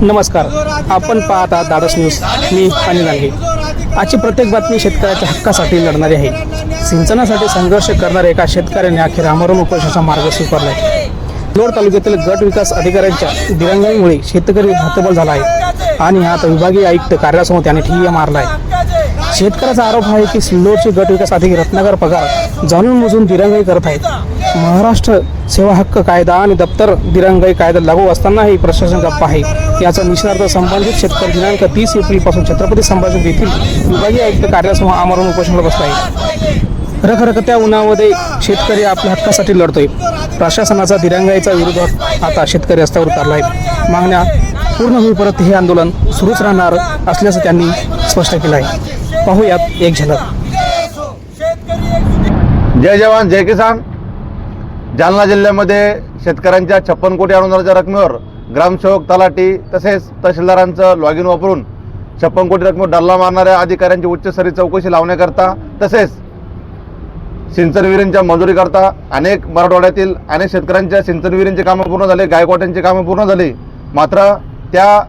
नमस्कार. आपण पाहत आहात धाडस न्यूज. मी अनिल लांगे आजची प्रत्येक बातमी शेतकऱ्याच्या हक्कासाठी लढणारी आहे. सिंचनासाठी संघर्ष करणाऱ्या एका शेतकऱ्याने अखेर अमरण उपोषणाचा मार्ग स्वीकारला आहे लोड तालुक्यातील गट विकास अधिकाऱ्यांच्या दिरंगाईमुळे शेतकरी हतबल झाला आहे. आणि आता विभागीय आयुक्त कार्यासमोर त्याने ठिय्या मारला आहे शेतकऱ्याचा आरोप आहे की सिल्लोडचे गट विकास अधिकारी रत्नाकर पगार जाणून बुजून दिरंगाई करत आहेत. महाराष्ट्र सेवा हक्क कायदा आणि दप्तर दिरंगाई कायदा लागू असतानाही प्रशासन गप्प आहे. याचा निषेधार्थ संबंधित शेतकरी दिनांक तीस एप्रिलपासून छत्रपती संभाजी येथील विभागीय आयुक्त कार्यासमोर आमरण उपोषणाला बसला आहे रखरखत्या उन्हामध्ये शेतकरी आपल्या हक्कासाठी लढतोय. प्रशासनाचा दिरंगाईचा विरोधात आता शेतकरी रस्त्यावर उतरला आहे मागण्या पूर्ण होईपर्यंत हे आंदोलन सुरूच राहणार असल्याचं त्यांनी स्पष्ट केलं आहे पाहूयात एक झलक. जय जवान जय किसान. जालना जिल्ह्यामध्ये शेतकऱ्यांच्या छप्पन कोटी अनुदानाच्या रकमेवर ग्रामसेवक तलाठी तसेच तहसीलदारांचं लॉग इन वापरून छप्पन कोटी रकमेवर डल्ला मारणाऱ्या अधिकाऱ्यांची उच्चस्तरीय चौकशी लावण्याकरता तसेच सिंचन विहिरींच्या मंजुरीकरता अनेक मराठवाड्यातील अनेक शेतकऱ्यांच्या सिंचनविहिरींचे कामं पूर्ण झाले गायकवाट्यांची कामं पूर्ण झाली. मात्र त्या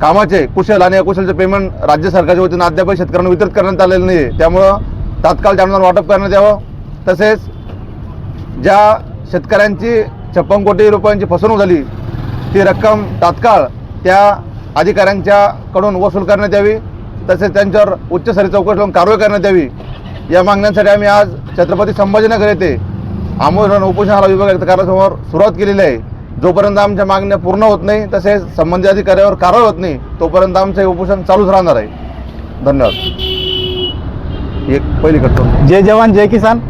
कामाचे कुशल आणि अकुशलचे पेमेंट राज्य सरकारच्या वतीनं अद्याप शेतकऱ्यांना वितरित करण्यात आलेलं नाही आहे त्यामुळं तात्काळ अनुदान वाटप करण्यात यावं. तसेच ज्या शेतकऱ्यांची छप्पन कोटी रुपयांची फसवणूक झाली ती रक्कम तात्काळ त्या अधिकाऱ्यांच्याकडून वसूल करण्यात यावी. तसेच त्यांच्यावर उच्चस्तरीय चौकशी लावून कारवाई करण्यात यावी. या मागण्यांसाठी आम्ही आज छत्रपती संभाजीनगर येथे आमोरण उपोषणाला विभाग कार्यासमोर सुरुवात केलेली आहे. जोपर्यंत आमच्या मागण्या पूर्ण होत नाही तसेच संबंधित अधिकाऱ्यावर कारवाई होत नाही तोपर्यंत आमचं हे उपोषण चालूच राहणार आहे. धन्यवाद. एक पहिली करतो जय जवान जय किसान.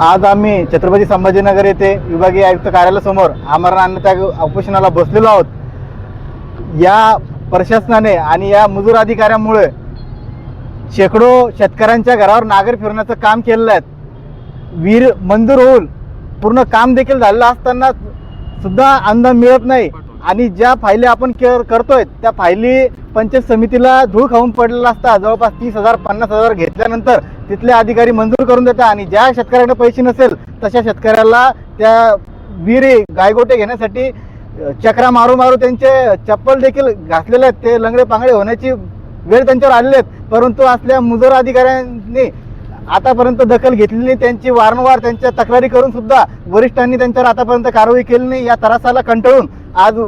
आज आम्ही छत्रपती संभाजीनगर येथे विभागीय आयुक्त कार्यालयासमोर आमरण आणण्याच्या उपोषणाला बसलेलो आहोत. या प्रशासनाने आणि या मजूर अधिकाऱ्यांमुळे शेकडो शेतकऱ्यांच्या घरावर नागर फिरण्याचं काम केलेलं आहे. वीर मंजूर होऊन पूर्ण काम देखील झालेलं असताना सुद्धा अनुदान मिळत नाही. आणि ज्या फायली आपण केअर करतोय त्या फायली पंचायत समितीला धूळ खाऊन पडलेला असता. जवळपास तीस हजार पन्नास हजार घेतल्यानंतर तिथले अधिकारी मंजूर करून देतात. आणि ज्या शेतकऱ्याकडे पैसे नसेल तशा शेतकऱ्याला त्या विहिरी गायगोटे घेण्यासाठी चक्रा मारू मारू त्यांचे चप्पल देखील घासलेले आहेत. ते लंगडे पांगडे होण्याची वेळ त्यांच्यावर आलेले आहेत. परंतु असल्या मुजोर अधिकाऱ्यांनी आतापर्यंत दखल घेतली नाही. त्यांची वारंवार त्यांच्या तक्रारी करून सुद्धा वरिष्ठांनी त्यांच्यावर आतापर्यंत कारवाई केली नाही. या त्रासाला कंटाळून आज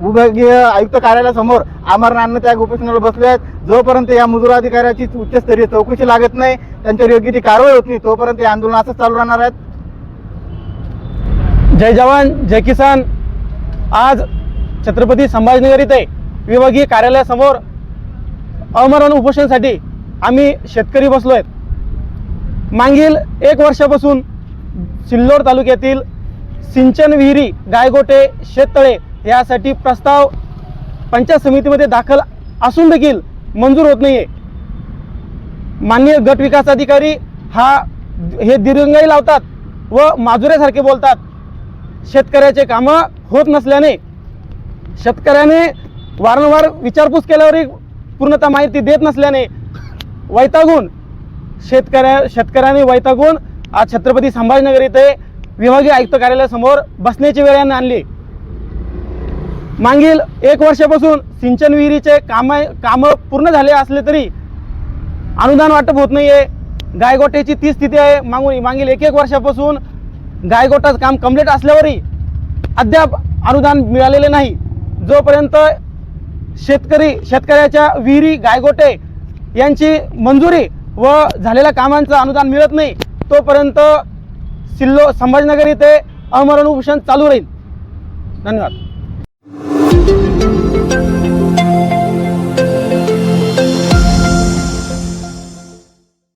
विभागीय आयुक्त कार्यालयासमोर आमरणांना त्या उपोषणाला बसले आहेत. जोपर्यंत या मजूर अधिकाऱ्याची उच्चस्तरीय चौकशी लागत नाही त्यांच्यावर योग्य ती कारवाई होत नाही तोपर्यंत हे आंदोलन असंच चालू राहणार आहेत. जय जवान जय किसान. आज छत्रपती संभाजीनगर इथे विभागीय कार्यालयासमोर अमरण उपोषणासाठी आम्ही शेतकरी बसलो आहेत मागील एक वर्षापासून सिल्लोड तालुक्यातील सिंचन विहिरी गायगोटे शेततळे यासाठी प्रस्ताव पंचायत समितीमध्ये दाखल असून देखील मंजूर होत नाहीये. माननीय गट विकास अधिकारी हा हे दिरंगाई लावतात व माजुऱ्यासारखे बोलतात. शेतकऱ्याचे कामं होत नसल्याने शेतकऱ्याने वारंवार विचारपूस केल्यावरही पूर्णतः माहिती देत नसल्याने वैतागून शेतकऱ्या शेतकऱ्याने वैतागून आज छत्रपती संभाजीनगर येथे विभागीय आयुक्त कार्यालयासमोर बसण्याची वेळ यांनी आणली. मागील एक वर्षापासून सिंचन विहिरीचे काम कामं पूर्ण झाले असले तरी अनुदान वाटप होत नाहीये. गायगोट्याची ती स्थिती आहे. मागून मागील एक एक वर्षापासून गायगोटाचं काम कंप्लीट असल्यावरही अद्याप अनुदान मिळालेले नाही. जोपर्यंत शेतकरी शेतकऱ्याच्या विहिरी गायगोटे यांची मंजुरी व झालेल्या कामांचं अनुदान मिळत नाही तोपर्यंत सिल्लो संभाजीनगर इथे अमरण उपोषण चालू राहील. धन्यवाद.